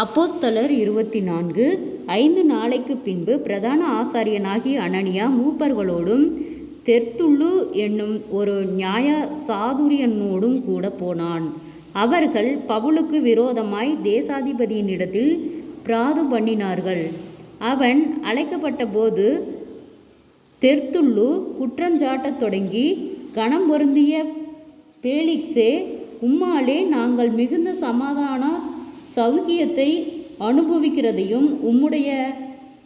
அப்போஸ்தலர் இருபத்தி நான்கு ஐந்து நாளைக்கு பின்பு பிரதான ஆசாரியனாகி அனனியா மூப்பர்களோடும் தெர்த்துள்ளு என்னும் ஒரு நியாய சாதுரியனோடும் கூட போனான். அவர்கள் பவுலுக்கு விரோதமாய் தேசாதிபதியினிடத்தில் பிராது பண்ணினார்கள். அவன் அழைக்கப்பட்டபோது தெர்த்துள்ளு குற்றஞ்சாட்டத் தொடங்கி கணம் பொருந்திய பேலிக்ஸே உம்மாலே நாங்கள் மிகுந்த சமாதான சௌக்கியத்தை அனுபவிக்கிறதையும் உம்முடைய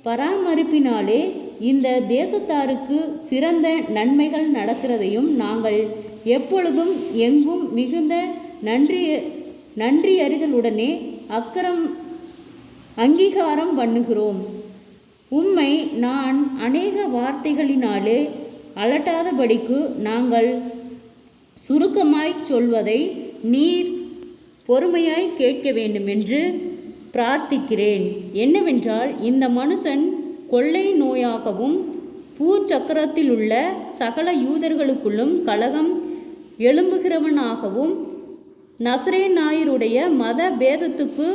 பராமரிப்பினாலே இந்த தேசத்தாருக்கு சிறந்த நன்மைகள் நடக்கிறதையும் நாங்கள் எப்பொழுதும் எங்கும் மிகுந்த நன்றி நன்றியறிதலுடனே அக்கரம் அங்கீகாரம் பண்ணுகிறோம். உம்மை நான் அநேக வார்த்தைகளினாலே அலட்டாதபடிக்கு நாங்கள் சுருக்கமாய் சொல்வதை நீர் பொறுமையாய் கேட்க வேண்டுமென்று பிரார்த்திக்கிறேன். என்னவென்றால் இந்த மனுஷன் கொள்ளை நோயாகவும் பூச்சக்கரத்திலுள்ள சகல யூதர்களுக்குள்ளும் கலகம் எழும்புகிறவனாகவும் நசரேனாயருடைய மத பேதத்துக்கு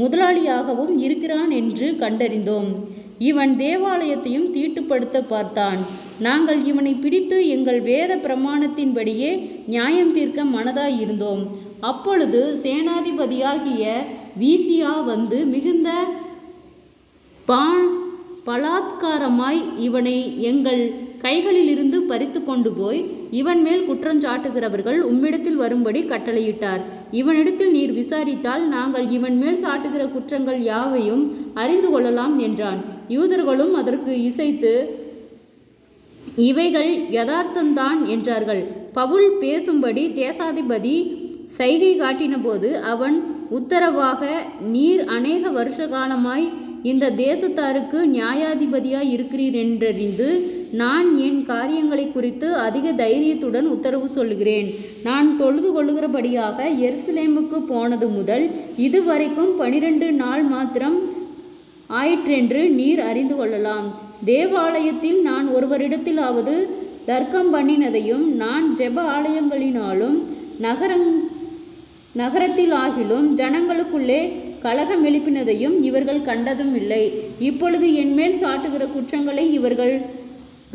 முதலாளியாகவும் இருக்கிறான் என்று கண்டறிந்தோம். இவன் தேவாலயத்தையும் தீட்டுப்படுத்த பார்த்தான். நாங்கள் இவனை பிடித்து எங்கள் வேத பிரமாணத்தின்படியே நியாயம் தீர்க்க மனதாயிருந்தோம் அப்பொழுது சேனாதிபதியாகிய வீசியா வந்து மிகுந்த பா பலாத்காரமாய் இவனை எங்கள் கைகளிலிருந்து பறித்து கொண்டு போய் இவன் மேல் குற்றஞ்சாட்டுகிறவர்கள் உம்மிடத்தில் வரும்படி கட்டளையிட்டார். இவனிடத்தில் நீர் விசாரித்தால் நாங்கள் இவன் மேல் சாட்டுகிற குற்றங்கள் யாவையும் அறிந்து கொள்ளலாம் என்றான். யூதர்களும் அதற்கு இசைத்து இவைகள் யதார்த்தந்தான் என்றார்கள். பவுல் பேசும்படி தேசாதிபதி சைகை காட்டினபோது அவன் உத்தரவாக நீர் அநேக வருஷ காலமாய் இந்த தேசத்தாருக்கு நியாயாதிபதியாய் இருக்கிறீர் என்றறிந்து நான் என் காரியங்களை குறித்து அதிக தைரியத்துடன் உத்தரவு சொல்கிறேன் நான் தொழுது கொள்ளுகிறபடியாக எருசலேமுக்கு போனது முதல் இதுவரைக்கும் பனிரெண்டு நாள் மாத்திரம் ஆயிற்றென்று நீர் அறிந்து கொள்ளலாம். தேவாலயத்தில் நான் ஒருவரிடத்திலாவது தர்க்கம் பண்ணினதையும் நான் ஜெப ஆலயங்களினாலும் நகரங் நகரத்தில் ஆகிலும் ஜனங்களுக்குள்ளே கலகம் எழுப்பினதையும் இவர்கள் கண்டதும் இல்லை. இப்பொழுது என்மேல் சாட்டுகிற குற்றங்களை இவர்கள்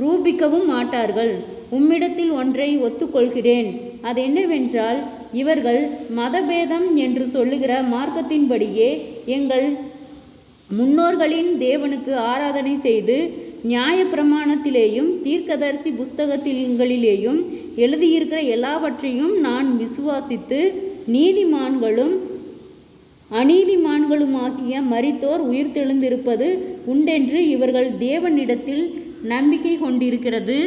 ரூபிக்கவும் மாட்டார்கள். உம்மிடத்தில் ஒன்றை ஒத்துக்கொள்கிறேன். அது என்னவென்றால் இவர்கள் மதபேதம் என்று சொல்லுகிற மார்க்கத்தின்படியே எங்கள் முன்னோர்களின் தேவனுக்கு ஆராதனை செய்து நியாய பிரமாணத்திலேயும் தீர்க்கதரிசி புஸ்தகத்தில்களிலேயும் எழுதியிருக்கிற எல்லாவற்றையும் நான் விசுவாசித்து நீதிமான்களும் அநீதிமான்களுமாகிய மரித்தோர் உயிர்த்தெழுந்திருப்பது உண்டென்று இவர்கள் தேவனிடத்தில் நம்பிக்கை கொண்டிருக்கிறது.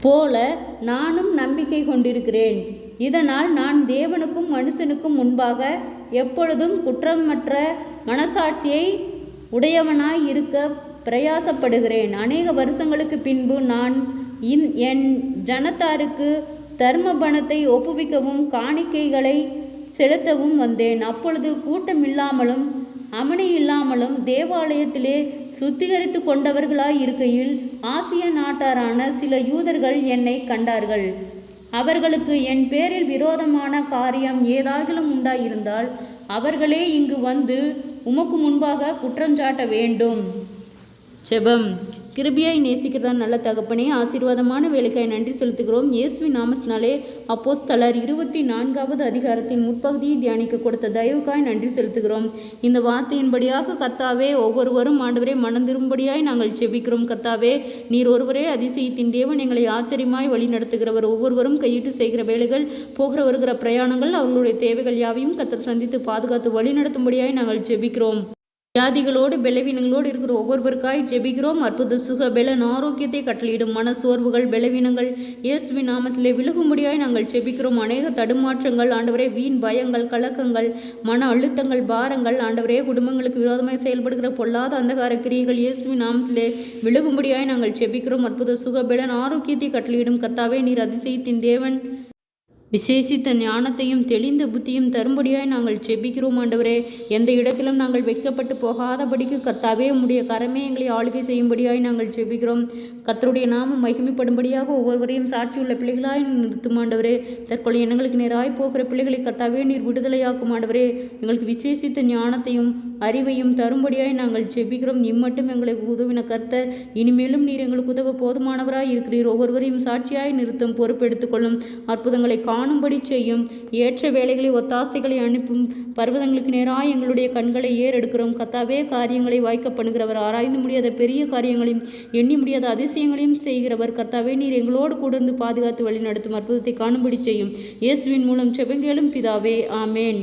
போல நானும் நம்பிக்கை கொண்டிருக்கிறேன். இதனால் நான் தேவனுக்கும் மனுஷனுக்கும் முன்பாக எப்பொழுதும் குற்றமற்ற மனசாட்சியை உடையவனாய் இருக்க பிரயாசப்படுகிறேன். அநேக வருஷங்களுக்கு பின்பு நான் இன் என் ஜனத்தாருக்கு தர்ம பணத்தை ஒப்புவிக்கவும் காணிக்கைகளை செலுத்தவும் வந்தேன். அப்பொழுது கூட்டமில்லாமலும் அமனி இல்லாமலும் தேவாலயத்திலே சுத்திகரித்து கொண்டவர்களாய் இருக்கையில் ஆசிய நாட்டாரான சில யூதர்கள் என்னை கண்டார்கள். அவர்களுக்கு என் பேரில் விரோதமான காரியம் ஏதாகிலும் உண்டாயிருந்தால் அவர்களே இங்கு வந்து உமக்கு முன்பாக குற்றஞ்சாட்ட வேண்டும். செபம். கிருபியாய் நேசிக்கிறதா நல்ல தகப்பனே ஆசீர்வாதமான வேலைக்காய் நன்றி செலுத்துகிறோம். இயேசுவி நாமத்தினாலே அப்போஸ்தலர் இருபத்தி நான்காவது அதிகாரத்தின் முற்பகுதியை தியானிக்க கொடுத்த தயவுக்காய் நன்றி செலுத்துகிறோம். இந்த வார்த்தையின்படியாக கத்தாவே ஒவ்வொருவரும் ஆண்டவரே மனம் திரும்படியாய் நாங்கள் செபிக்கிறோம் கர்த்தாவே நீர் ஒருவரே அதிசயத்தின் தேவன் எங்களை ஆச்சரியமாய் வழி நடத்துகிறவர் ஒவ்வொருவரும் கையிட்டு செய்கிற வேலைகள் போகிற வருகிற பிரயாணங்கள் அவர்களுடைய தேவைகள் யாவையும் கத்தர் சந்தித்து பாதுகாத்து வழி நடத்தும்படியாய் நாங்கள் ஜெபிக்கிறோம். வியாதிகளோடு பலவீனங்களோடு இருக்கிற ஒவ்வொருவருக்காய் ஜெபிக்கிறோம். அற்புத சுக பலன் ஆரோக்கியத்தை கட்டளையிடும் மன சோர்வுகள் பலவீனங்கள் இயேசுவின் நாமத்திலே விலகும்படியாய் நாங்கள் ஜெபிக்கிறோம். அநேக தடுமாற்றங்கள் ஆண்டவரே வீண் பயங்கள் கலக்கங்கள் மன அழுத்தங்கள் பாரங்கள் ஆண்டவரே குடும்பங்களுக்கு விரோதமாக செயல்படுகிற பொல்லாத அந்தகார கிரியைகள் இயேசுவின் நாமத்திலே விலகும்படியாய் நாங்கள் ஜெபிக்கிறோம். அற்புத சுக பலன் ஆரோக்கியத்தை கட்டளையிடும் கர்த்தாவே நீர் அதிசயத்தின் தேவன். விசேஷித்த ஞானத்தையும் தெளிந்த புத்தியும் தரும்படியாய் நாங்கள் செபிக்கிறோம் ஆண்டவரே. எந்த இடத்திலும் நாங்கள் வெட்கப்பட்டு போகாதபடிக்கு கர்த்தாவே உம்முடைய கரமே எங்களை ஆளுகை செய்யும்படியாய் நாங்கள் செபிக்கிறோம். கர்த்தருடைய நாமம் மகிமைப்படும்படியாக ஒவ்வொருவரையும் சாட்சியுள்ள பிள்ளைகளாய் நிறுத்தும் ஆண்டவரே. தற்கொலை எண்ணங்களுக்கு நேராய் போகிற பிள்ளைகளை கர்த்தாவே நீர் விடுதலையாக்கும் ஆண்டவரே. எங்களுக்கு விசேஷித்த ஞானத்தையும் அறிவையும் தரும்படியாய் நாங்கள் செபிக்கிறோம் இம்மட்டும் எங்களுக்கு உதவின கர்த்தர். இனிமேலும் நீர் எங்களுக்கு உதவ போதுமானவராய் இருக்கிறீர். ஒவ்வொருவரையும் சாட்சியாய் நிறுத்தும் பொறுப்பெடுத்துக்கொள்ளும் அற்புதங்களை காணும்படி செய்யும். ஏற்ற வேலைகளை ஒத்தாசைகளை அனுப்பும். பர்வதங்களுக்கு நேராக எங்களுடைய கண்களை ஏறெடுக்கிறோம். கத்தாவே காரியங்களை வாய்க்க பண்ணுகிறவர் ஆராய்ந்து முடியாத பெரிய காரியங்களையும் எண்ணி முடியாத அதிசயங்களையும் செய்கிறவர். கர்த்தாவே நீர் எங்களோடு கூட இருந்து பாதுகாத்து வழி நடத்தும் அற்புதத்தை காணும்படி செய்யும். இயேசுவின் மூலம் செபங்கேலும் பிதாவே. ஆமேன்.